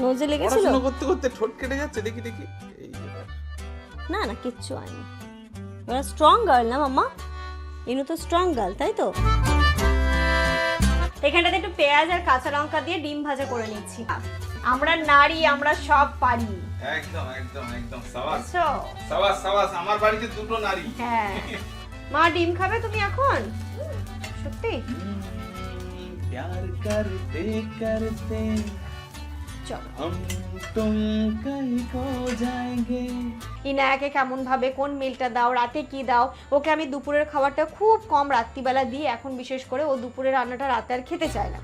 নোজে লেগেছিল পড়াশোনা করতে করতে ঠোঁট কেটে যাচ্ছে দেখি দেখি এই যে দেখ। না না কিচ্ছু হয়নি ওরা স্ট্রং গার্ল না মাম্মা ইনু তো স্ট্রং গার্ল তাই তো এখানটাতে একটু পেঁয়াজ আর কাঁচা লঙ্কা দিয়ে ডিম ভাজা করে নিচ্ছি আমরা নারী আমরা সব পারি একদম একদম একদম সাবাস বুঝছো সাবাস সাবাস আমার বাড়িতে দুটো নারী হ্যাঁ মা ডিম খাবে তুমি এখন সত্যি प्यार करते करते ইনায়াকে কেমন ভাবে কোন মিলটা দাও রাতে কি দাও ওকে আমি দুপুরের খাবারটা খুব কম রাত্রিবেলা দিই এখন বিশেষ করে ও দুপুরের রান্নাটা রাতে আর খেতে চায় না।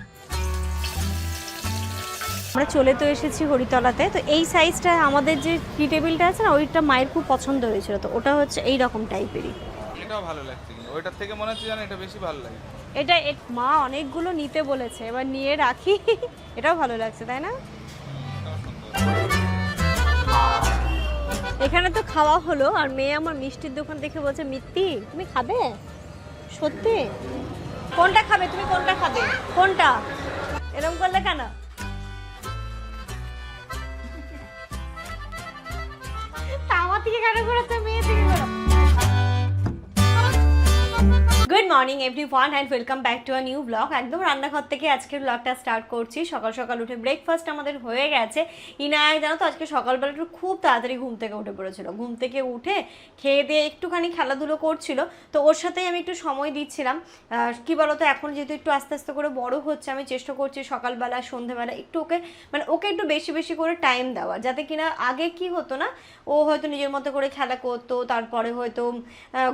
আমরা চলে তো এসেছি হরিতলাতে তো এই সাইজটা আমাদের যে টি টেবিলটা আছে না ওইটা মায়ের খুব পছন্দ হয়েছিল তো ওটা হচ্ছে এই রকম টাইপেরই এটাও ভালো লাগছে কিন্তু। ওইটার থেকে মনে হচ্ছে জানো এটা বেশি ভালো লাগে। এটা মা অনেকগুলো নিতে বলেছে এবার নিয়ে রাখি। এটাও ভালো লাগছে তাই না? এখানে তো খাওয়া হলো, আর মেয়ে আমার মিষ্টির দোকান দেখে বলছে, মিত্তি, তুমি খাবে? সত্যি? কোনটা খাবে? তুমি কোনটা খাবে? কোনটা? এরকম করলে কেন? আমার থেকে কেন ঘোরাচ্ছে মেয়ে থেকে ঘোরা morning everyone and welcome back to a new blog একদম রান্নাঘর থেকে আজকের ব্লগটা স্টার্ট করছি। সকাল সকাল উঠে ব্রেকফাস্ট আমাদের হয়ে গেছে। ইনায়, জানো তো, আজকে সকালবেলা একটু খুব তাড়াতাড়ি ঘুম থেকে উঠে পড়েছিল। ঘুম থেকে উঠে খেয়ে দিয়ে একটুখানি খেলাধুলো করছিল। তো ওর সাথেই আমি একটু সময় দিচ্ছিলাম। কি বলতো, এখন যেহেতু একটু আস্তে আস্তে করে বড় হচ্ছে, আমি চেষ্টা করছি সকালবেলা, সন্ধেবেলা একটু ওকে মানে ওকে একটু বেশি বেশি করে টাইম দেওয়া। যাতে কিনা আগে কি হতো না, ও হয়তো নিজের মতো করে খেলা করতো, তারপরে হয়তো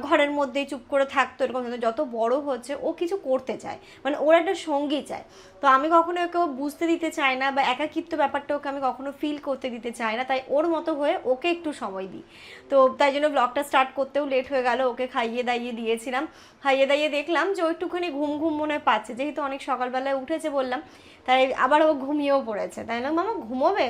ঘরের মধ্যেই চুপ করে থাকতো, এরকম যত বড় হচ্ছে, ও কিছু করতে চায় মানে ওর একটা সঙ্গী চায়। তো আমি কখনো ওকে বুঝতে দিতে চাই না বা একাকিত্ব ব্যাপারটা ওকে আমি কখনো ফিল করতে দিতে চাই না, তাই ওর মতো হয়ে ওকে একটু সময় দিই। তো তাই জন্য ব্লগটা স্টার্ট করতেও লেট হয়ে গেল, ওকে খাইয়ে দাইয়ে দিয়েছিলাম। খাইয়ে দাইয়ে দেখলাম যে একটুখানি ঘুম ঘুম মনে পাচ্ছে। যেহেতু অনেক সকালবেলায় উঠেছে বললাম, তাই আবার ও ঘুমিয়েও পড়েছে। তাই না? মামা ঘুমোবে?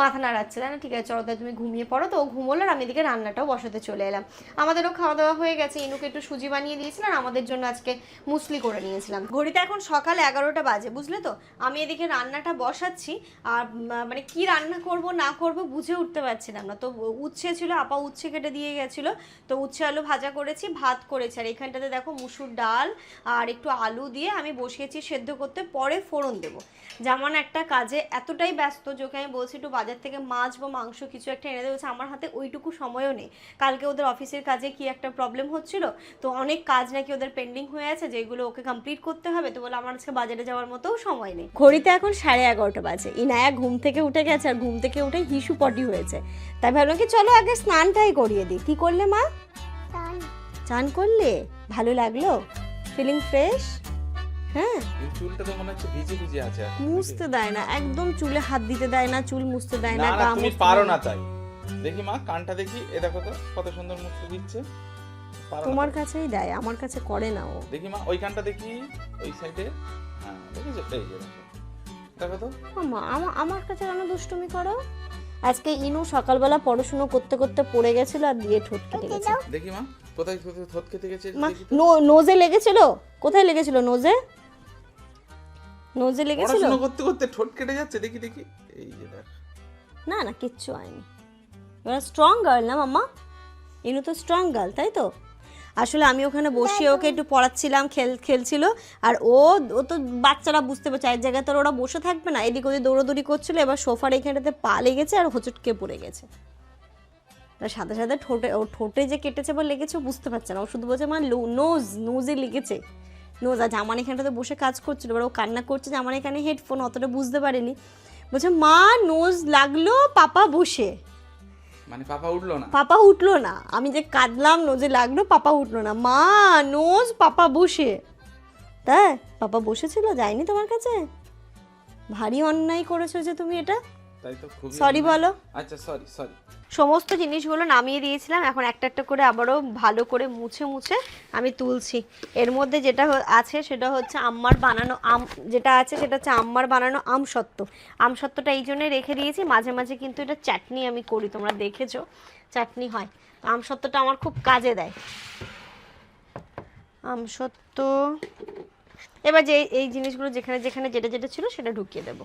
মাথা নাড়াচ্ছে। তাই না? ঠিক আছে, চলো তাই তুমি ঘুমিয়ে পড়ো। তো ও ঘুমোলো আর আমি এদিকে রান্নাটাও বসাতে চলে এলাম। আমাদেরও খাওয়া দাওয়া হয়ে গেছে। ইনুকে একটু সুজি বানিয়ে দিয়েছিলাম আর আমাদের জন্য আজকে মুসলি করে নিয়েছিলাম। ঘড়িতে এখন সকাল এগারোটা বাজে, বুঝলে তো? আমি এদিকে রান্নাটা বসাচ্ছি আর মানে কি রান্না করব, না করব বুঝে উঠতে পারছিলাম না তো উচ্ছে ছিল, আপা উচ্ছে কেটে দিয়ে গেছিল। তো উচ্ছে আলু ভাজা করেছি, ভাত করেছি। আর এখানটাতে দেখো মুসুর ডাল আর একটু আলু দিয়ে আমি বসিয়েছি সেদ্ধ করতে পরে ফোড়ন দেবো। যেমন একটা কাজে এতটাই ব্যস্ত যে ওকে আমি বলছি একটু বাজার থেকে মাছ বা মাংস কিছু একটা এনে দেবো আমার হাতে ওইটুকু সময়ও নেই। কালকে ওদের অফিসের কাজে কি একটা প্রবলেম হচ্ছিল? তো অনেক কাজ নাকি ওদের পেন্ডিং হয়ে আছে যেগুলো ওকে কমপ্লিট করতে হবে তো বলে আমার আজকে বাজারে যাওয়ার মতোও সময় নেই। ঘড়িতে এখন সাড়ে এগারোটা বাজে। ইনায়া ঘুম থেকে উঠে গেছে আর ঘুম থেকে উঠে হিসু পটি হয়েছে। তাই ভাবলাম কি চলো আগে স্নানটাই করিয়ে দিই। কি করলে মা? চান করলে? ভালো লাগল? ফিলিং ফ্রেশ হ্যাঁ? চুলটা তো মনে হচ্ছে ভিজে ভিজে আছে। মুছতে দেয় না একদম চুলে হাত দিতে দেয় না চুল মুছতে দেয় না না গা তুমি পারো না তাই। দেখি মা কানটা দেখি এ দেখো তো কত সুন্দর মুখে দিচ্ছে। তোমার কাছেই দেয় আমার কাছে করে না ও। দেখি মা ওই কানটা দেখি ওই সাইডে হ্যাঁ দেখেছ? এই যে দেখো। তো। আমা- আমার কাছে কেন দুষ্টুমি করো? আজকে ইনু সকালবেলা পড়াশুনো করতে করতে পড়ে গেছিল আর দিয়ে ঠোঁট কেটে গেছে দেখি মা কোথায় কোথায় ঠোঁট কেটে গেছে মা নোজে লেগেছিল? কোথায় লেগেছিল নোজে? নোজে লেগেছিল? পড়াশোনা করতে করতে ঠোঁট কেটে যাচ্ছে দেখি দেখি। এই যে দেখ। না না কিচ্ছু হয়নি। ওরা স্ট্রং গার্ল না মাম্মা? ইনু তো স্ট্রং গার্ল তাই তো? আসলে আমি ওখানে বসিয়ে ওকে একটু পড়াচ্ছিলাম, খেল, খেলছিল। আর ও ও তো বাচ্চারা বুঝতে পারছে, এক জায়গায় তো ওরা বসে থাকবে না। এদিক ওদিক দৌড়াদৌড়ি করছিল, এবার সোফার এখানটাতে পা লেগেছে আর হোঁচটকে পড়ে গেছে। তার সাথে সাথে ঠোঁটে, ও ঠোঁটে যে কেটেছে বা লেগেছে ও বুঝতে পারছে না। ও শুধু বলছে, মা নোজ নোজে লেগেছে। নোজ আর জামান এখানটাতে বসে কাজ করছিল। এবার ও কান্না করছে জামান এখানে হেডফোন অতটা বুঝতে পারেনি। বলছে, মা নোজ লাগল, পাপা বসে। মানে পাপা উঠল না? পাপা উঠল না। আমি যে কাঁদলাম, নোজে লাগল, পাপা উঠল না। মা, নোজ, পাপা বসে। তাই পাপা বসেছিল? যায়নি তোমার কাছে? ভারী অন্যায় করেছ যে তুমি এটা? তাই তো সরি বলো। আচ্ছা সরি সরি সমস্ত জিনিসগুলো নামিয়ে দিয়েছিলাম এখন একটা একটা করে আবারও ভালো করে মুছে মুছে আমি তুলছি। এর মধ্যে যেটা আছে সেটা হচ্ছে আম্মার বানানো আম যেটা আছে সেটা হচ্ছে আম্মার বানানো আমসত্ত্ব। আমসত্ত্বটা এই জন্যই রেখে দিয়েছি মাঝে মাঝে কিন্তু এটা চাটনি আমি করি তোমরা দেখেছ চাটনি হয়। তো আমসত্ত্বটা আমার খুব কাজে দেয়। আমসত্ত্ব এবার যে এই জিনিসগুলো যেখানে যেখানে যেটা যেটা ছিল সেটা ঢুকিয়ে দেবো।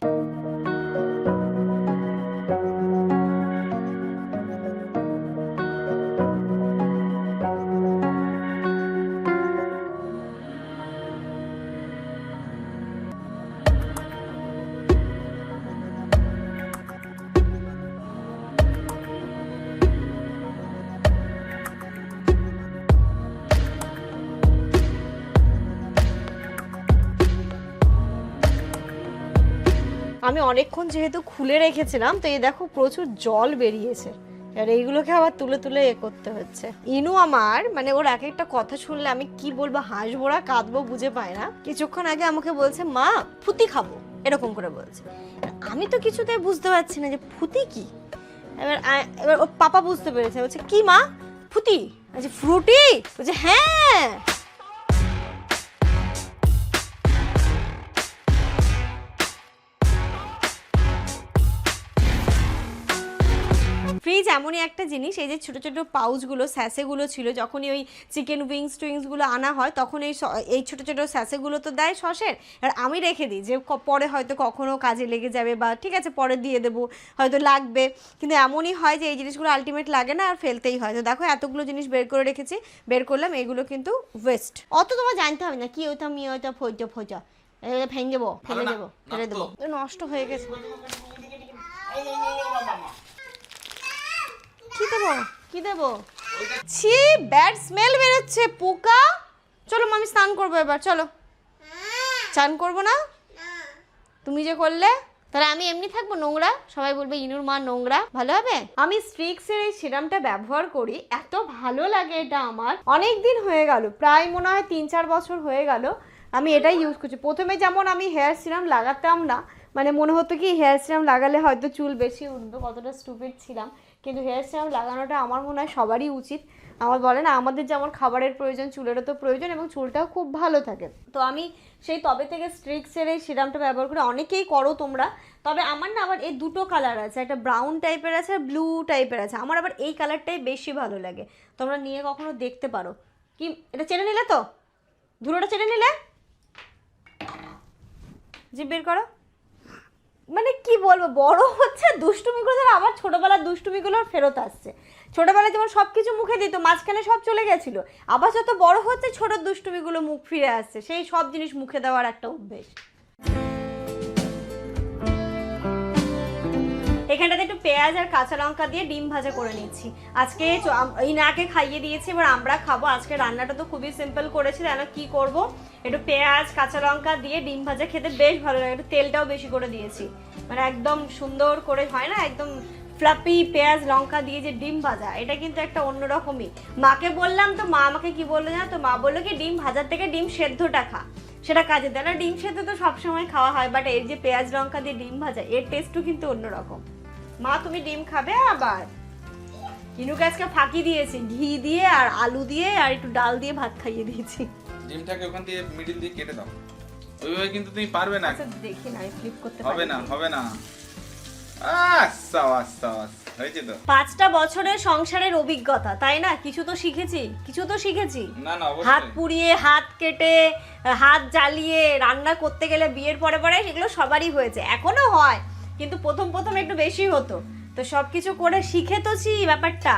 আমি অনেকক্ষণ যেহেতু খুলে রেখেছিলাম, তো এই দেখো প্রচুর জল বেরিয়েছে। আর এইগুলোকে আবার তুলে তুলে এ করতে হচ্ছে। ইনু আমার মানে ওর এক একটা কথা শুনলে আমি কি বলব হাসবো না কাঁদবো বুঝে পায় না। কিছুক্ষণ আগে আমাকে বলছে, মা, ফুতি খাব। এরকম করে বলছে। আমি তো কিছুতে বুঝতে পারছি না যে ফুতি কি। এবার এবার ওর পাপা বুঝতে পেরেছে। বলছে, কি মা? ফুতি? বলছে, ফ্রুটি? বলছে হ্যাঁ। ফ্রিজ এমনই একটা জিনিস এই যে ছোটো ছোটো পাউচগুলো স্যাসেগুলো ছিল যখনই ওই চিকেন উইংস টুইংসগুলো আনা হয় তখন এই স- এই ছোটো ছোটো স্যাসেগুলো তো দেয় সসের আর আমি রেখে দিই যে ক- পরে হয়তো কখনও কাজে লেগে যাবে বা ঠিক আছে পরে দিয়ে দেবো হয়তো লাগবে কিন্তু এমনই হয় যে এই জিনিসগুলো আলটিমেট লাগে না আর ফেলতেই হয় তো দেখো এতগুলো জিনিস বের করে রেখেছি বের করলাম এগুলো কিন্তু ওয়েস্ট অত তোমার জানতে হবে না কি ওইটা মি ওইটা ফইটা এগুলো ফেলে দেবো ফেলে দেবো ফেলে দেবো তো নষ্ট হয়ে গেছে কি দেবো? কি দেবো? ছি ব্যাড স্মেল বেরোচ্ছে, পোকা। চলো মামি স্নান করব এবার, চলো। চান করব না? তুমি যে করলে? তাহলে আমি এমনি থাকব, নোংরা? সবাই বলবে, ইনুর মা নোংরা। ভালো হবে? আমি স্ট্রিক্সের এই সিরামটা ব্যবহার করি, এত ভালো লাগে এটা আমার। অনেক দিন হয়ে গেল, প্রায় মনে হয় তিন চার বছর হয়ে গেল, আমি এটাই ইউজ করছি। প্রথমে যেমন আমি হেয়ার সিরাম লাগাতাম না মানে মনে হতো কি হেয়ার সিরাম লাগালে হয়তো চুল বেশি উঠবে, কতটা স্টুপিড ছিলাম। কিন্তু হেয়ার সিরাম লাগানোটা আমার মনে হয় সবারই উচিত। আমার বলে না, আমাদের যেমন খাবারের প্রয়োজন, চুলেরও তো প্রয়োজন এবং চুলটাও খুব ভালো থাকে। তো আমি সেই তবে থেকে স্ট্রিক্সের এই সিরামটা ব্যবহার করে অনেকেই করো তোমরা। তবে আমার না আবার এই দুটো কালার আছে, একটা ব্রাউন টাইপের আছে আর ব্লু টাইপের আছে। আমার আবার এই কালারটাই বেশি ভালো লাগে। তোমরা নিয়ে কখনো দেখতে পারো। কি, এটা চেনে নিলে তো? ধুলোটা চেনে নিলে? জিভ বের করো। মানে কি বলব, বড় হচ্ছে দুষ্টুমিগুলো যেন আবার ছোটবেলার দুষ্টুমিগুলোর ফেরত আসছে। ছোটবেলায় যেমন সব কিছু মুখে দিত, মাঝখানে সব চলে গেছিল। আবার যত বড় হচ্ছে, ছোট দুষ্টুমিগুলো মুখ ফিরে আসছে। সেই সব জিনিস মুখে দেওয়ার একটা অভ্যেস। পেঁয়াজ আর কাঁচা লঙ্কা দিয়ে ডিম ভাজা করে নিচ্ছি। আজকে চ- আম- এই নাকে খাইয়ে দিয়েছি, এবার আমরা খাব। আজকে রান্নাটা তো খুবই সিম্পল করেছি তাই না কি করব? একটু পেঁয়াজ, কাঁচা লঙ্কা দিয়ে ডিম ভাজা খেতে বেশ ভালো লাগে, একটু তেলটাও বেশি করে দিয়েছি। মানে একদম সুন্দর করে হয় না, একদম ফ্লাপি পেঁয়াজ, লঙ্কা দিয়ে যে ডিম ভাজা, এটা কিন্তু একটা অন্যরকমই। মাকে বললাম তো, মা আমাকে কি বলল জানো তো? মা বলল কি, ডিম ভাজার থেকে ডিম সেদ্ধটা খা। সেটা কাজে দেয় না। ডিম সেদ্ধ তো সবসময় খাওয়া হয় বাট এর যে পেঁয়াজ, লঙ্কা দিয়ে ডিম ভাজা, এর টেস্টও কিন্তু অন্যরকম। মা তুমি ডিম খাবে আবার? ইনুকে আজকে ফাঁকি দিয়েছি ঘি দিয়ে আর আলু দিয়ে আর একটু ডাল দিয়ে ভাত খাইয়ে দিয়েছি। ডিমটাকে ওখান দিয়ে মিডিল দিয়ে কেটে দাও। ওইভাবে কিন্তু তুমি পারবে না। আচ্ছা দেখি না ফ্লিপ করতে হবে না হবে না। পাঁচটা বছরের সংসারের অভিজ্ঞতা তাই না? কিছু তো শিখেছি কিছু তো শিখেছি। হাত পুড়িয়ে হাত কেটে হাত জ্বালিয়ে রান্না করতে গেলে বিয়ের পরে পরে সেগুলো সবারই হয়েছে এখনও হয়। কিন্তু প্রথম প্রথম একটু বেশি হতো তো সবকিছু করে শিখে তোছি ব্যাপারটা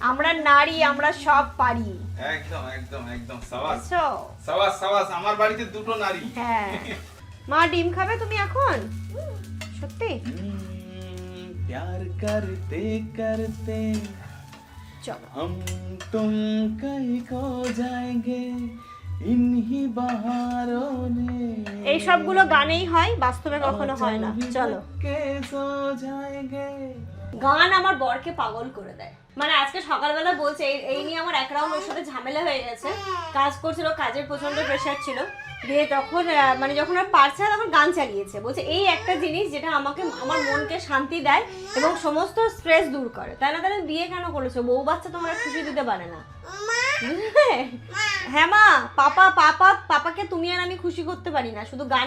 আমরা নারী আমরা সব পারি একদম একদম একদম সাবাস বুঝছো সাবাস সাবাস আমার বাড়িতে দুটো নারী হ্যাঁ মা ডিম খাবে তুমি এখন সত্যি हम्म, प्यार करते करते চলো हम तुम कहीं खो जाएंगे এই সবগুলো গানেই হয় বাস্তবে কখনো হয় না। চলো। গান আমার বরকে পাগল করে দেয়। মানে আজকে সকালবেলা বলছে এই নিয়ে আমার এক রাউন্ড ওর সাথে ঝামেলা হয়ে গেছে। কাজ করছিল কাজের প্রচণ্ড প্রেশার ছিল। দিয়ে তখন মানে যখন আর পারছে না তখন গান চালিয়েছে। বলছে এই একটা জিনিস যেটা আমাকে আমার মনকে শান্তি দেয় এবং সমস্ত স্ট্রেস দূর করে। তাই না তাহলে বিয়ে কেন করেছ? বউ বাচ্চা তোমার খুশি দিতে পারে না? হ্যাঁ মা পাপা পাপা পাপাকে তুমি আর আমি খুশি করতে পারি না শুধু গান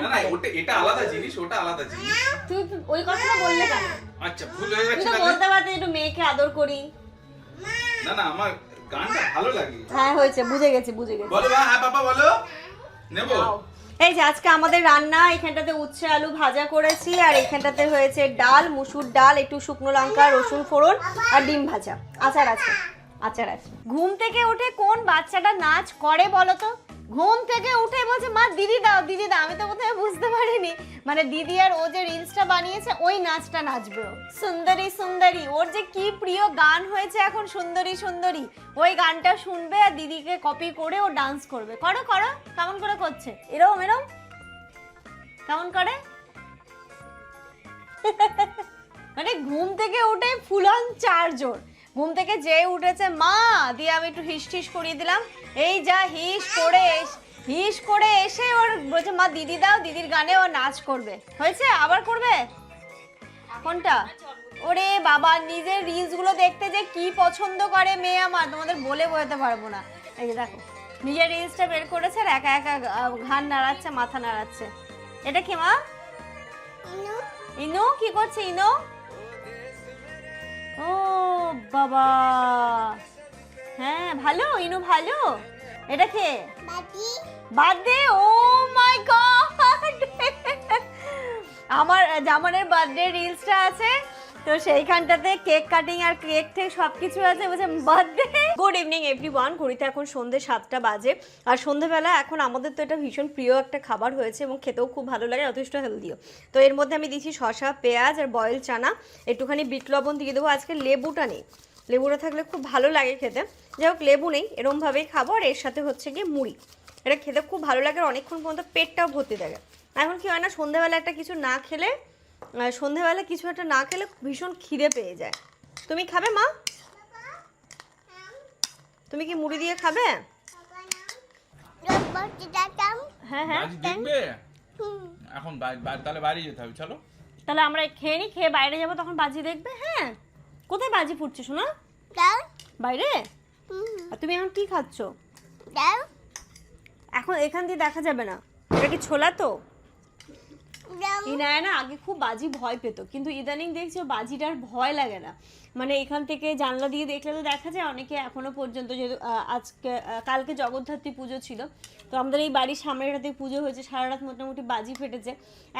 এটা আলাদা জিনিস ওটা আলাদা জিনিস। তুই ওই কথাটা বললে কেন? আচ্ছা ভুল হয়ে গেছে বলতে পারতে একটু মেয়েকে আদর করি। না না আমার গানটা ভালো লাগে। হ্যাঁ হয়েছে বুঝে গেছে বুঝে গেছে। বলো হ্যাঁ পাপা বলো। নেব। এই যে আজকে আমাদের রান্না, এখানটাতে উচ্ছে, আলু ভাজা করেছি, আর এখানটাতে হয়েছে ডাল, মুসুর ডাল, একটু শুকনো লঙ্কা, রসুন ফোড়ন, আর ডিম ভাজা। আচার আছে আচার আছে। ঘুম থেকে উঠে কোন বাচ্চাটা নাচ করে বলো তো? ঘুম থেকে উঠে বলছে, মা, দিদি দাও দিদি দাও। আমি তো প্রথমে বুঝতে পারিনি। মানে দিদি আর ও যে রিলসটা বানিয়েছে, ওই নাচটা নাচবে সুন্দরী সুন্দরী, ওর যে কি প্রিয় গান হয়েছে এখন, সুন্দরী সুন্দরী, ওই গানটা শুনবে আর দিদিকে কপি করে ও ডান্স করবে। করো করো, কেমন করে করছে? এরকম এরকম কেমন করে? মানে ঘুম থেকে উঠে ফুল অন চারজন ঘুম থেকে যে উঠেছে, মা, দিয়ে আমি একটু হিস টিস করিয়ে দিলাম। এই যা হিস করে হিস করে এসে ওর বলছে মা দিদি দাও দিদির গানে ও নাচ করবে। হয়েছে? আবার করবে? কোনটা? ওরে বাবা নিজের রিলসগুলো দেখতে যে কি পছন্দ করে মেয়ে আমার তোমাদের বলে বোঝাতে পারব না। এই যে দেখো নিজের রিলসটা বের করেছে আর একা একা ঘাড় নাড়াচ্ছে মাথা নাড়াচ্ছে। এটা কি মা? ইনো? কি করছে ইনো? ও বাবা। হ্যাঁ ভালো ইনু ভালো। এটা কে? বার্থডে ও মাই গড আমার জামানের বার্থডে রিলসটা আছে। তো সেইখানটাতে কেক কাটিং আর কেক টেক সব কিছু আছে। বলছে বার্থডে গুড ইভিনিং এভরিওয়ান ঘড়িতে এখন সন্ধে সাতটা বাজে। আর সন্ধেবেলা এখন আমাদের তো এটা ভীষণ প্রিয় একটা খাবার হয়েছে এবং খেতেও খুব ভালো লাগে যথেষ্ট হেলদিও তো এর মধ্যে আমি দিচ্ছি শসা পেঁয়াজ আর বয়েল চানা। একটুখানি বিট লবণ দিয়ে দেবো। আজকে লেবুটা নেই। লেবুটা থাকলে খুব ভালো লাগে খেতে। যাই হোক লেবু নেই এরমভাবেই খাব। আর এর সাথে হচ্ছে গিয়ে মুড়ি। এটা খেতে খুব ভালো লাগে আর অনেকক্ষণ পর্যন্ত পেটটাও ভর্তি থাকে। এখন কি হয় না সন্ধ্যাবেলা একটা কিছু না খেলে আহ, সন্ধ্যাবেলা কিছু একটা না খেলে ভীষণ খিদে পেয়ে যায়। তুমি খাবে মা? তুমি কি মুড়ি দিয়ে খাবে? হ্যাঁ হ্যাঁ এখন তাহলে বাড়ি যেতে হবে চলো। তাহলে আমরা খেয়ে নি খেয়ে বাইরে যাব তখন বাজি দেখবে হ্যাঁ। কোথায় বাজি ফুটছে শোনা? বাইরে? আর তুমি এখন কি খাচ্ছ? এখন এখান দিয়ে দেখা যাবে না। এটা কি ছোলা তো? ইনায় না আগে খুব বাজি ভয় পেত কিন্তু ইদানিং দেখছি বাজিটার ভয় লাগে না। মানে এখান থেকে জানলা দিয়ে দেখলে তো দেখা যায় অনেকে এখনও পর্যন্ত যেহেতু আজকে কালকে জগদ্ধাত্রী পুজো ছিল তো আমাদের এই বাড়ির সামনেটাতে পুজো হয়েছে সারা রাত মোটামুটি বাজি ফেটেছে।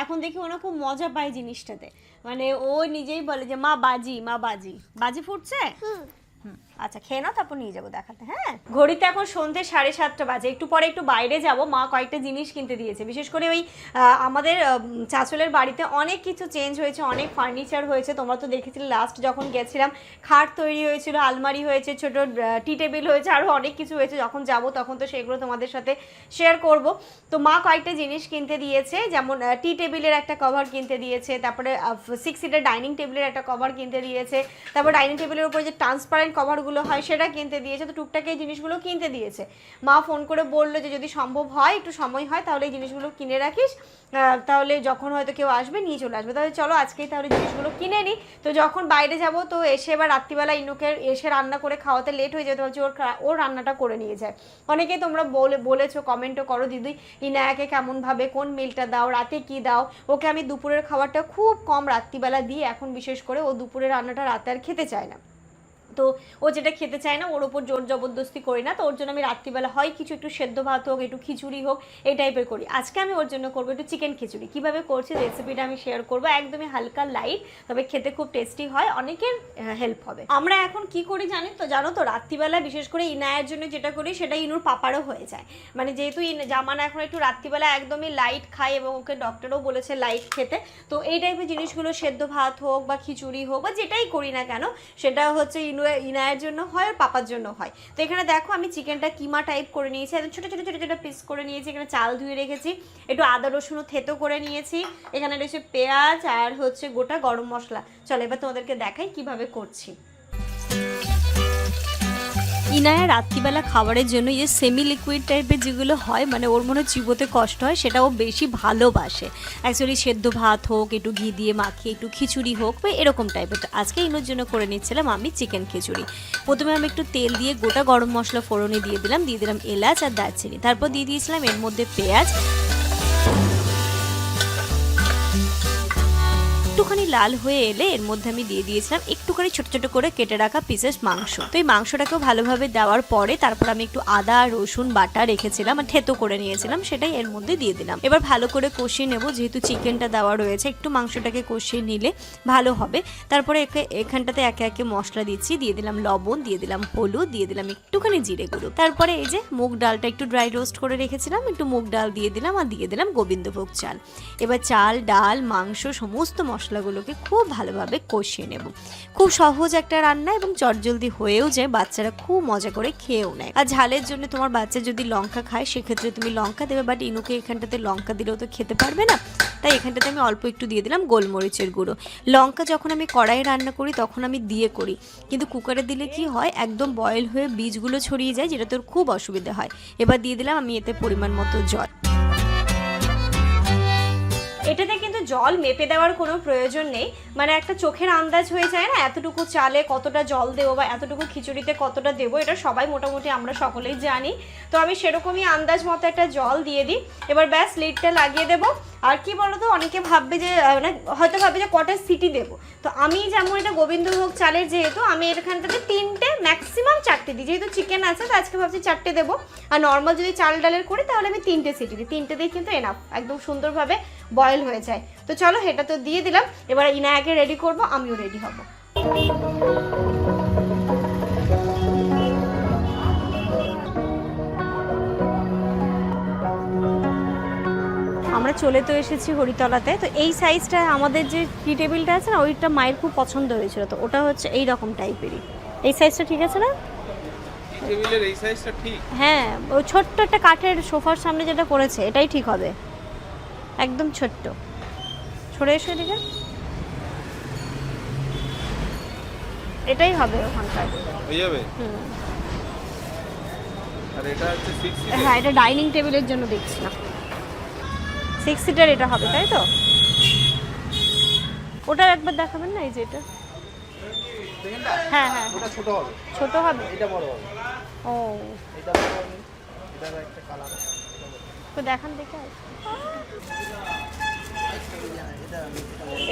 এখন দেখি ওনা খুব মজা পায় জিনিসটাতে। মানে ও নিজেই বলে যে মা বাজি মা বাজি। বাজি ফুটছে? হুম, আচ্ছা খেয়ে নাও, তারপর নিয়ে যাব দেখাতে হ্যাঁ? ঘড়িতে এখন সন্ধ্যে সাড়ে সাতটা বাজে, একটু পরে একটু বাইরে যাব, মা কয়েকটা জিনিস কিনতে দিয়েছে, বিশেষ করে ওই আমাদের চাচলের বাড়িতে অনেক কিছু চেঞ্জ হয়েছে, অনেক ফার্নিচার হয়েছে, তোমরা তো দেখেছিলে লাস্ট যখন গেছিলাম, খাট তৈরি হয়েছিল, আলমারি হয়েছে, ছোট টি টেবিল হয়েছে আরও অনেক কিছু হয়েছে, যখন যাব তখন তো সেগুলো তোমাদের সাথে শেয়ার করব। তো মা কয়েকটা জিনিস কিনতে দিয়েছে, যেমন টি টেবিলের একটা কভার কিনতে দিয়েছে, তারপরে সিক্স সিটের ডাইনিং টেবিলের একটা কভার কিনতে দিয়েছে, তারপর ডাইনিং টেবিলের উপরে যে ট্রান্সপারেন্ট কভারগুলো হয় সেটা কিনতে দিয়েছে। তো টুকটাক এই জিনিসগুলো কিনতে দিয়েছে। মা ফোন করে বলল যে, যদি সম্ভব হয়, একটু সময় হয়, তাহলে এই জিনিসগুলো কিনে রাখিস। তাহলে যখন হয়তো কেউ আসবে, নিয়ে চলে আসবে। তাহলে চলো, আজকেই তাহলে জিনিসগুলো কিনে নিই তো যখন বাইরে যাব, তো এসে এবার রাত্রিবেলা ইনুকে এসে রান্না করে খাওয়াতে লেট হয়ে যেতে পারছে ওর ওর রান্নাটা করে নিয়ে যায়। অনেকেই তোমরা বলে, বলেছ কমেন্টও করো দিদি, ইনায়াকে কেমনভাবে, কোন মিলটা দাও, রাতে কি দাও? ওকে আমি দুপুরের খাবারটা খুব কম রাত্রিবেলা দিই, এখন বিশেষ করে ও দুপুরের রান্নাটা রাতে আর খেতে চায় না। তো ও যেটা খেতে চায় না, ওর ওপর জোর জবরদস্তি করি না। তো ওর জন্য আমি রাত্রিবেলা হয় কিছু একটু সেদ্ধ ভাত হোক, একটু খিচুড়ি হোক, এই টাইপের করি। আজকে আমি ওর জন্য করব একটু চিকেন খিচুড়ি। কীভাবে করছি রেসিপিটা আমি শেয়ার করব। একদমই হালকা লাইট তবে খেতে খুব টেস্টি হয়, অনেকের হেল্প হবে। আমরা এখন কি করি জানি তো? জানো তো, রাত্রিবেলা বিশেষ করে ইনায়ের জন্য যেটা করি, সেটা ইনুর পাপারও হয়ে যায়। মানে যেহেতু জামানা এখন একটু রাত্রিবেলা একদমই লাইট খায় এবং ওকে ডক্টরও বলেছে লাইট খেতে। তো এই টাইপের জিনিসগুলো, সেদ্ধ ভাত হোক বা খিচুড়ি হোক বা যেটাই করি না কেন, সেটা হচ্ছে ইনু ইনায়ের জন্য হয় আর পাপার জন্য হয়। তো এখানে দেখো আমি চিকেনটা কিমা টাইপ করে নিয়েছি। একদম ছোটো ছোটো ছোটো ছোটো পিস করে নিয়েছি। এখানে চাল ধুয়ে রেখেছি। একটু আদা রসুনও থেতো করে নিয়েছি। এখানে রয়েছে পেঁয়াজ আর হচ্ছে গোটা গরম মশলা। চলো এবার তোমাদেরকে দেখাই কীভাবে করছি। ইনায়া রাত্রিবেলা খাবারের জন্য এই সেমি লিকুইড টাইপের যেগুলো হয় মানে ওর মনে চিবোতে কষ্ট হয়, সেটা ও বেশি ভালোবাসে। অ্যাকচুয়ালি সেদ্ধ ভাত হোক, একটু ঘি দিয়ে মাখিয়ে, একটু খিচুড়ি হোক, বা এরকম টাইপের আজকে ইনোর জন্য করে নিচ্ছিলাম আমি চিকেন খিচুড়ি। প্রথমে আমি একটু তেল দিয়ে গোটা গরম মশলা ফোড়নে দিয়ে দিলাম দিয়ে দিলাম এলাচ আর দারচিনি। তারপর দিয়ে দিয়েছিলাম এর মধ্যে পেঁয়াজ। একটুখানি লাল হয়ে এলে এর মধ্যে আমি দিয়ে দিয়েছিলাম একটুখানি ছোট ছোট করে কেটে রাখা পিসেস মাংস। তো এই মাংসটাকেও ভালোভাবে দেওয়ার পরে তারপর আমি একটু আদা, রসুন, বাটা রেখেছিলাম আর থেতো করে নিয়েছিলাম, সেটাই এর মধ্যে দিয়ে দিলাম। এবার ভালো করে কষিয়ে নেব, যেহেতু চিকেনটা দেওয়া রয়েছে, একটু মাংসটাকে কষিয়ে নিলে ভালো হবে। তারপরে একে, এখানটাতে একে একে মশলা দিচ্ছি, দিয়ে দিলাম লবণ, দিয়ে দিলাম হলুদ, দিয়ে দিলাম একটুখানি জিরে গুঁড়ো। তারপরে এই যে মুগ ডালটা একটু ড্রাই রোস্ট করে রেখেছিলাম, একটু মুগ ডাল দিয়ে দিলাম আর দিয়ে দিলাম গোবিন্দভোগ চাল। এবার চাল, ডাল, মাংস, সমস্ত মশলা মশলাগুলোকে খুব ভালোভাবে কষিয়ে নেব। খুব সহজ একটা রান্না এবং চটজলদি হয়েও যায়, বাচ্চারা খুব মজা করে খেয়েও নেয়। আর ঝালের জন্য তোমার বাচ্চা যদি লঙ্কা খায়, সেক্ষেত্রে তুমি লঙ্কা দেবে বাট ইনুকে এখানটাতে লঙ্কা দিলেও তো খেতে পারবে না। তাই এখানটাতে আমি অল্প একটু দিয়ে দিলাম গোলমরিচের গুঁড়ো। লঙ্কা যখন আমি কড়াইয়ে রান্না করি, তখন আমি দিয়ে করি। কিন্তু কুকারে দিলে কি হয়, একদম বয়েল হয়ে বীজগুলো ছড়িয়ে যায়, যেটা তোর খুব অসুবিধা হয়। এবার দিয়ে দিলাম আমি এতে পরিমাণ মতো জল। এটাতে কিন্তু জল মেপে দেওয়ার কোনো প্রয়োজন নেই। মানে একটা চোখের আন্দাজ হয়ে যায় না, এতটুকু চালে কতটা জল দেবো বা এতটুকু খিচুড়িতে কতটা দেবো, এটা সবাই মোটামুটি আমরা সকলেই জানি। তো আমি সেরকমই আন্দাজ মতো একটা জল দিয়ে দিই। এবার ব্যাস, লিডটা লাগিয়ে দেবো। আর কি বলতো, অনেকে ভাববে যে মানে হয়তো ভাববে যে কটা সিটি দেবো। তো আমি যেমন এটা গোবিন্দভোগ চালের যেহেতু, আমি এখানটাতে তিনটে, ম্যাক্সিমাম চারটে দিই। যেহেতু চিকেন আছে, তো আজকে ভাবছি চারটে দেবো। আর নর্মাল যদি চাল ডালের করি, তাহলে আমি তিনটে সিটি দিই। তিনটে দিয়ে কিন্তু এনাফ একদম সুন্দরভাবে বয়েল হয়ে যায়। তো চলো এটা তো দিয়ে দিলাম এবার ইনায়াকে রেডি করব আমিও রেডি হব। আমরা চলে তো এসেছি হরিতলাতে তো এই সাইজটা আমাদের যে টি টেবিলটা আছে না ওইটা মায়ের খুব পছন্দ হয়েছিল তো ওটা হচ্ছে এই রকম টাইপেরই এই সাইজটা ঠিক আছে না? টেবিলের এই সাইজটা ঠিক। হ্যাঁ ওই ছোট্ট একটা কাঠের সোফার সামনে যেটা করেছে এটাই ঠিক হবে। একদম ছোট্ট। সরে এসো এদিকে। এটাই হবে ওখানকার। হয়ে যাবে? হুম। আর এটা হচ্ছে সিক্স হ্যাঁ এটা ডাইনিং টেবিলের জন্য দেখছি না সিক্স সিটার এটা হবে তাই তো? ওটা একবার দেখাবেন না এই যে এটা? হ্যাঁ হ্যাঁ। ওটা ছোট হবে। ছোট হবে? এটা বড় হবে। ও। এটা বড় হবে। এটার একটা কালার তো দেখান দেখে।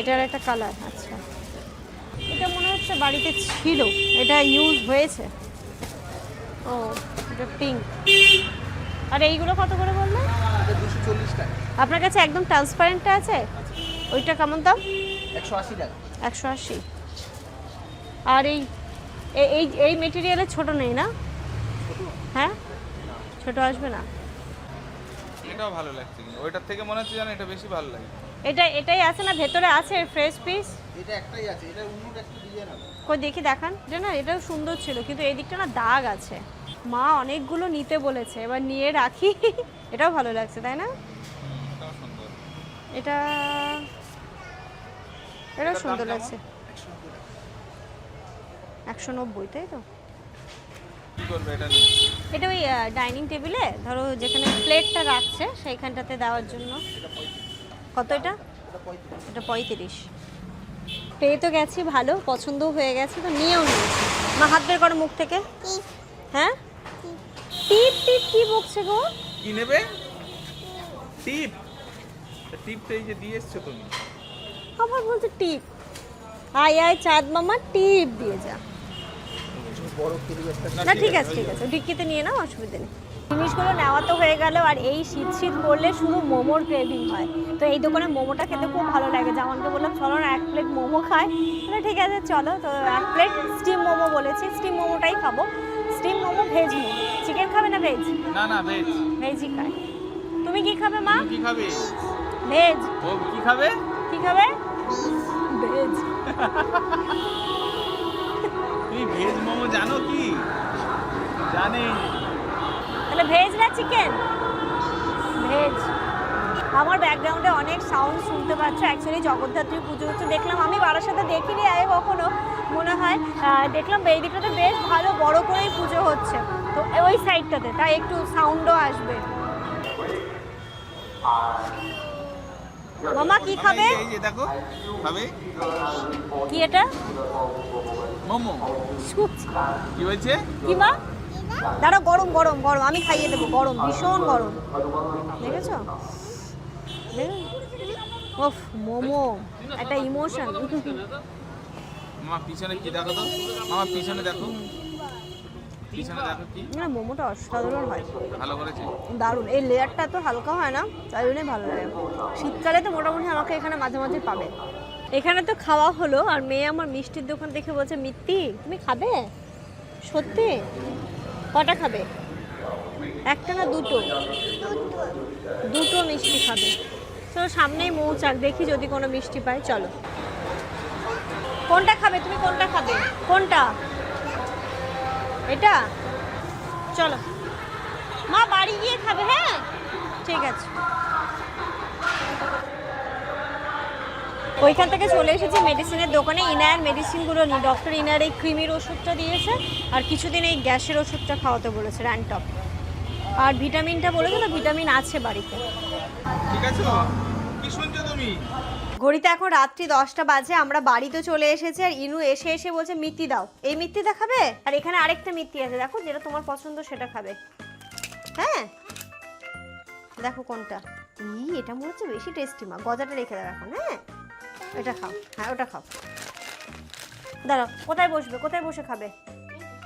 এটার একটা কালার আচ্ছা। এটা মনে হচ্ছে বাড়িতে ছিল, এটা ইউজ হয়েছে। ও, এটা পিঙ্ক আর এইগুলো কত করে বললেন আপনার কাছে একদম ট্রান্সপারেন্টটা আছে? ওইটা কেমন দাম? একশো আশি। আর এই এই এই মেটেরিয়ালের ছোট নেই না? হ্যাঁ? ছোট আসবে না। এটাও ভালো লাগছে কিন্তু। ওইটার থেকে মনে হচ্ছে জানো এটা বেশি ভালো লাগে। এটা এটাই আছে না? ভেতরে আছে ফ্রেশ পিস এটা একটাই আছে এটা অন্যটা একটু ডিজাইন হবে। কই দেখি দেখান। যে না এটাও সুন্দর ছিল কিন্তু এই দিকটা না দাগ আছে। মা অনেকগুলো নিতে বলেছে এবার নিয়ে রাখি। এটাও ভালো লাগছে তাই না? এটা এটাও সুন্দর লাগছে। একশো নব্বই তাই তো? কি করবে এটা নিয়ে? এটা ওই ডাইনিং টেবিলে ধরো যেখানে প্লেটটা রাখছে সেইখানটাতে দেওয়ার জন্য। কত এটা? এটা পঁয়ত্রিশ। পেয়ে তো গেছি ভালো পছন্দ হয়ে গেছে তো নিয়েও নিয়েছি। মা হাত বের করো মুখ থেকে? হ্যাঁ? টিপ। টিপ কি বকছে গো? কি নেবে? টিপ। টিপটা এই যে দিয়ে এসছো তুমি। আবার বলছে টিপ। আয় আয় চাঁদ মামা টিপ দিয়ে যা। না ঠিক আছে ঠিক আছে। ডিক্কিতে নিয়ে নাও অসুবিধা নেই। জিনিসগুলো নেওয়া তো হয়ে গেল আর এই শীত শীত করলে শুধু মোমোর ক্রেভিং হয়। তো এই দোকানে মোমোটা খেতে খুব ভালো লাগে। জামানকে বললাম চলো না এক প্লেট মোমো খাই। বলে ঠিক আছে চলো। তো এক প্লেট স্টিম মোমো বলেছি। স্টিম মোমোটাই খাব। Steam momo veg momo. Chicken খাবে না ভেজ না না ভেজ ভেজই খাই তুমি কি খাবে মা? কি খাবে? ভেজ ও কি খাবে? কি খাবে? ভেজ তুমি ভেজ মোমো জানো কি? জানে। তাহলে ভেজ না চিকেন? ভেজ। আমার ব্যাকগ্রাউন্ডে অনেক সাউন্ড শুনতে পাচ্ছ। অ্যাকচুয়ালি জগদ্ধাত্রী পুজো হচ্ছে। দেখলাম আমি বারাসাতে দেখিনি আগে কখনো মনে হয়। দেখলাম এই দিকটাতে বেশ ভালো বড় করেই পুজো হচ্ছে। তো ওই সাইডটাতে তাই একটু সাউন্ডও আসবে। মামা কি খাবে? এই যে- দেখো খাবে? কি এটা? মোমো। কি হয়েছে? কি মা? দাঁড়া গরম গরম গরম। আমি খাইয়ে দেবো গরম ভীষণ গরম। দেখেছ? ওফ মোমো। একটা ইমোশন। মামা পিছনে কি দেখো তো? মামা পিছনে দেখো। না মোমোটা অসাধারণ হয়। ভালো করেছে? দারুণ। এই লেয়ারটা তো হালকা হয় না তাই জন্যই ভালো লাগে। শীতকালে তো মোটামুটি আমাকে এখানে মাঝে মাঝে পাবে। এখানে তো খাওয়া হলো আর মেয়ে আমার মিষ্টির দোকান দেখে বলছে মিত্তি তুমি খাবে? সত্যি? কটা খাবে? একটা না দুটো? দুটো মিষ্টি খাবে। চলো সামনেই মৌচাক দেখি যদি কোনো মিষ্টি পাই চলো। কোনটা খাবে? তুমি কোনটা খাবে? কোনটা? এটা? চলো। মা বাড়ি গিয়ে খাবে হ্যাঁ? ঠিক আছে। ওইখান থেকে চলে এসেছি মেডিসিনের দোকানে। ইনায়ার মেডিসিনগুলো নিই ডক্টর ইনার এই ক্রিমির ওষুধটা দিয়েছে আর কিছুদিন এই গ্যাসের ওষুধটা খাওয়াতে বলেছে র্যান্টপ আর ভিটামিনটা বলেছে না ভিটামিন আছে বাড়িতে। ঠিক আছে কি শুনছো তুমি? ঘড়িতে এখন রাত্রি দশটা বাজে আমরা বাড়িতে চলে এসেছি আর ইনু এসে এসে বলছে মিত্তি দাও। এই মিত্তিটা খাবে আর এখানে আরেকটা মিত্তি আছে দেখো যেটা তোমার পছন্দ সেটা খাবে। হ্যাঁ? দেখো কোনটা। ই এটা মনে হচ্ছে বেশি টেস্টি মা। গজাটা রেখে দাও এখন হ্যাঁ? এটা খাও। হ্যাঁ ওটা খাও। দাঁড়াও কোথায় বসবে? কোথায় বসে খাবে?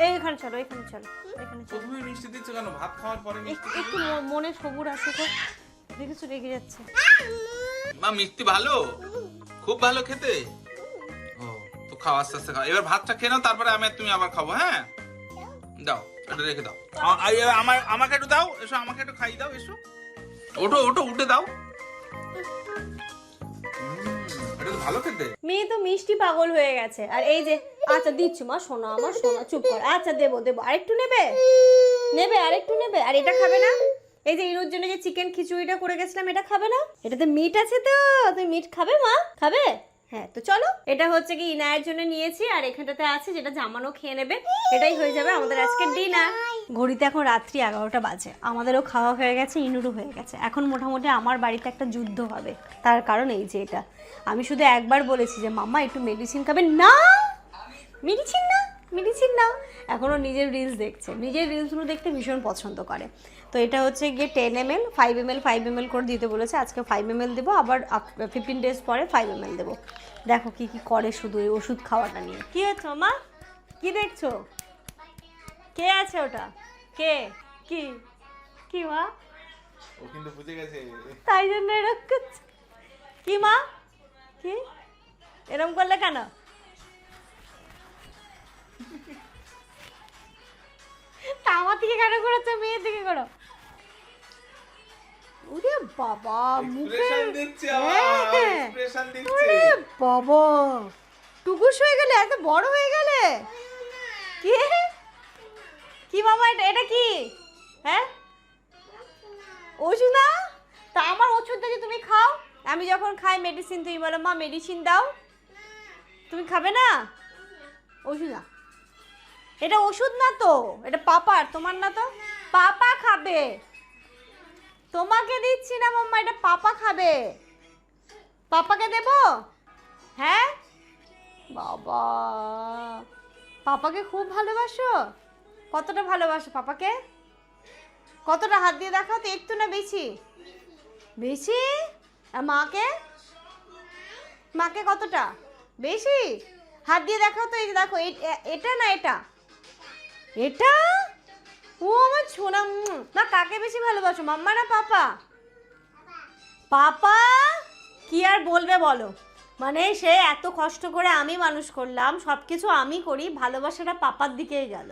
এইখানে চলো এখানে চলো এখানে চলো। মিষ্টি দিচ্ছ কেন? ভাত খাওয়ার পরে একটু মনে সবুর আসে দেখেছ রেগে যাচ্ছে। মা মিষ্টি ভালো? খুব ভালো খেতে? ও তো খাও আস্তে আস্তে খাও। এবার ভাতটা খেয়ে নাও তারপরে আমি আর তুমি আবার খাব হ্যাঁ? দাও এটা রেখে দাও। আমার আমাকে একটু দাও এসো আমাকে একটু খাই দাও এসো। ওঠো ওঠো উঠে দাও। ভালো খেতে। মেয়ে তো মিষ্টি পাগল হয়ে গেছে। আর এই যে আচ্ছা দিচ্ছি মা শোনো আমার শোনো চুপ কর। আচ্ছা দেবো দেবো। আরেকটু নেবে? নেবে আরেকটু নেবে? আর এটা খাবে না? এই যে ইনুর জন্য যে চিকেন খিচুড়িটা করে গেছিলাম, এটা খাবে না? এটাতে মিট আছে তো তুমি মিট খাবে, মা? খাবে? হ্যাঁ তো চলো। এটা হচ্ছে কি ইনায়ের জন্য নিয়েছি, আর এখানটাতে আছে যেটা জামানো খেয়ে নেবে। এটাই হয়ে যাবে আমাদের আজকে ডিনার ঘড়িতে এখন রাত্রি এগারোটা বাজে। আমাদেরও খাওয়া হয়ে গেছে, ইনুরও হয়ে গেছে। এখন মোটামুটি আমার বাড়িতে একটা যুদ্ধ হবে। তার কারণ এই যে এটা। আমি শুধু একবার বলেছি যে মাম্মা একটু মেডিসিন খাবে না! মেডিসিন না! মেডিসিন নাও এখনও নিজের রিলস দেখছে। নিজের রিলসগুলো দেখতে ভীষণ পছন্দ করে। তো এটা হচ্ছে গিয়ে ten M L five M L five M L করে দিতে বলেছে। আজকে ফাইভ এম এল দেবো আবার ফিফটিন ডেজ পরে ফাইভ এম এল দেবো। দেখো কি কি করে শুধু এই ওষুধ খাওয়াটা নিয়ে। কি হচ্ছে মা? কি দেখছ? কে আছে ওটা? কে? কি? কি মা? ও কিন্তু বুঝে গেছে। তাই জন্য এরকম কি মা? কি? এরকম করলে কেন? তা আমার দিকে কেন করেছ মেয়ের দিকে করো ওরে বাবা মুখে দিচ্ছে হ্যাঁ। এক্সপ্রেশন দিচ্ছে। ওরে বাবা টুকুস হয়ে গেলে এত বড় হয়ে গেলে? কি? কি বাবা এটা এটা কি? হ্যাঁ? ওষুধ না তা আমার ওষুধটা যে তুমি খাও আমি যখন খাই মেডিসিন তুমি বলো মা মেডিসিন দাও। তুমি খাবে না? ওষুধ না এটা ওষুধ না তো? এটা পাপার, তোমার না তো? পাপা খাবে। তোমাকে দিচ্ছি না মাম্মা, এটা পাপা খাবে। পাপাকে দেব? হ্যাঁ? বাবা। পাপাকে খুব ভালোবাসো? কতটা ভালোবাসো পাপাকে? কতটা হাত দিয়ে দেখাও তো, একটু না বেশি? বেশি? আর মাকে? মাকে কতটা? বেশি? হাত দিয়ে দেখাও তো, এই দেখো এটা না এটা? এটা? ও আমার ছোনা না কাকে বেশি ভালোবাসো, মাম্মা না পাপা? পাপা? কি আর বলবে বলো? মানে সে এত কষ্ট করে আমি মানুষ করলাম সব কিছু আমি করি, ভালোবাসাটা পাপার দিকেই গেল।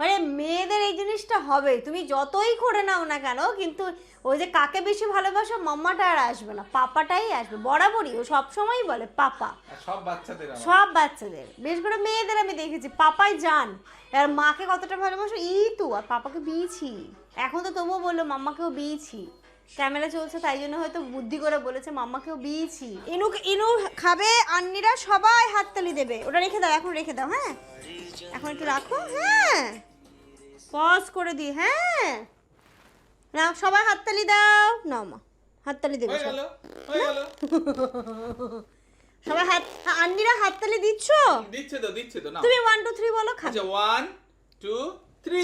মানে মেয়েদের এই জিনিসটা হবে। তুমি যতই করে নাও না কেন কিন্তু ওই যে কাকে বেশি ভালোবাসো মাম্মাটা আর আসবে না পাপাটাই আসবে। বরাবরই ও সবসময়ই বলে পাপা। সব বাচ্চাদের সব বাচ্চাদের। বেশ করে মেয়েদের আমি দেখেছি পাপাই যান আর মাকে কতটা ভালোবাসো ই তো আর পাপাকে বিয়েছি। এখন তো তবুও বলল মাম্মাকেও বিয়েছি। ক্যামেরা চলছে তাই জন্য হয়তো বুদ্ধি করে বলেছে মাম্মাকেও বিয়েছি। ইনু ইনু খাবে আন্নিরা সবাই হাততালি দেবে। ওটা রেখে দাও এখন রেখে দাও হ্যাঁ? এখন একটু রাখো হ্যাঁ? পজ করে দিই হ্যাঁ? না সবাই হাততালি দাও। নাও মা হাততালি দেবে সবাই। হাত আন্ডিরা হাততালি দিচ্ছ? দিচ্ছে তো দিচ্ছে তো না তুমি ওয়ান টু থ্রি বলো খা ওয়ান টু থ্রি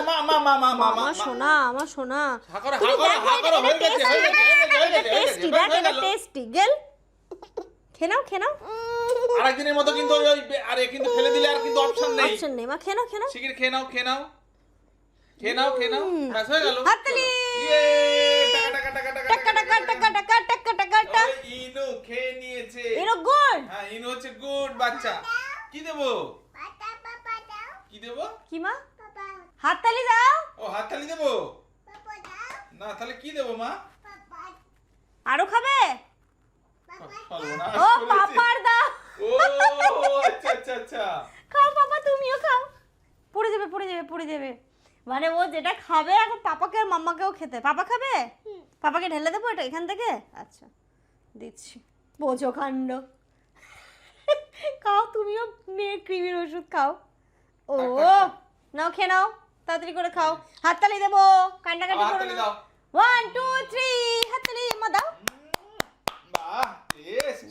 আমার আমার গেল। খেনাও খেনাও আরেকদিনের মতো কিন্তু ওই আরে কিন্তু ফেলে দিলে আর কিন্তু অপশন নেই অপশন নেই মা খেনাও খেনাও শিগগির খেয়ে নাও খেয়ে নাও খেয়ে নাও খেয়ে নাও ব্যাস হয়ে গেল হাততালি। ইয়ে, টাকা টাকা টাকা টাকা টাকা টাকা টাকা টাকা টাকা টাকা ইনু খেয়ে নিয়েছে এরো গুড হ্যাঁ ইনু হচ্ছে গুড বাচ্চা কি দেবো কি দেবো কি মা হাততালি দাও ও হাততালি দেবো না তাহলে কি দেবো মা আরও খাবে ও পাপার দা আচ্ছা খাও পাপা তুমিও খাও। পড়ে যাবে পড়ে যাবে পড়ে যাবে। মানে ও যেটা খাবে এখন পাপাকে আর মাম্মাকেও খেতে। পাপা খাবে? পাপাকে ঢেলে দেবো এটা এখান থেকে? আচ্ছা দিচ্ছি। বোঝো কাণ্ড। খাও তুমিও মেয়ে ক্রিমির ওষুধ খাও। ও নাও খেয়ে নাও। তাড়াতাড়ি করে খাও। হাততালি দেবো। কান্নাকাটি করো না। ওয়ান টু থ্রি হাততালি। মা দাও। বাহ। টেস্ট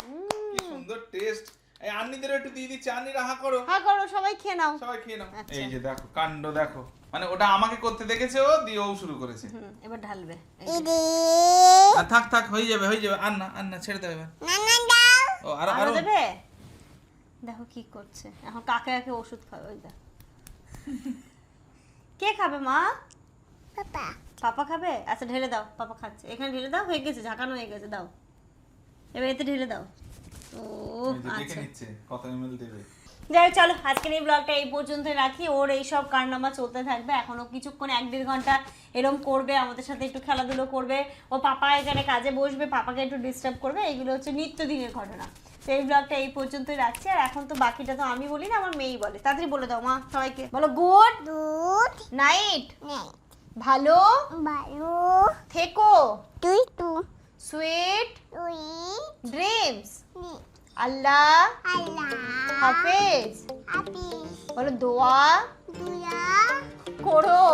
কি সুন্দর টেস্ট এই আন্নিদের একটু দিয়ে দিচ্ছি আন্নি রাহা করো। হ্যাঁ করো সবাই খেয়ে নাও। সবাই খেয়ে নাও। আচ্ছা। এই যে দেখো কাণ্ড দেখো। মানে ওটা আমাকে করতে দেখেছে ও দিয়ে ও শুরু করেছে। এবার ঢালবে। আর থাক থাক হয়ে যাবে হয়ে যাবে। আন্না আন্না ছেড়ে দাও এবার। ও আরও। আরও দেবে? দেখো কি করছে। এখন কাকে কাকে ওষুধ খাবে? ওই দেখ। কে খাবে মা? পাপা। পাপা খাবে? আচ্ছা ঢেলে দাও। পাপা খাচ্ছে। এখানে ঢেলে দাও হয়ে গেছে ঝাঁকানো হয়ে গেছে দাও। এবার এতে ঢেলে দাও। ও আচ্ছা। কত এমএল দেবে। যাই হোক, চলো আজকের এই ব্লগটা এই পর্যন্ত রাখি। ওর এই সব কারনামা চলতে থাকবে। এখনও কিছুক্ষণ এক দেড় ঘণ্টা এরম করবে আমাদের সাথে একটু খেলাধুলো করবে। ও পাপা এখানে কাজে বসবে পাপাকে একটু ডিস্টার্ব করবে। এগুলো হচ্ছে নিত্যদিনের ঘটনা। তো এই ব্লগটা এই পর্যন্তই রাখছি। আর এখন তো বাকিটা তো আমি বলি না আমার মেয়েই বলে। তাড়াতাড়ি বলে দাও মা সবাইকে। বলো গুড দুধ নাইট নেই ভালো বালু থেকো। তুই তু তুই ড্রিমস নি আল্লাহ আল্লাহ হাফেজ আপি বলো দোয়া দুয়া করো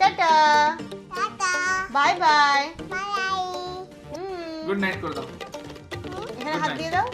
tata tata bye bye bye good night করে দাও এখানে হাত দিয়ে দাও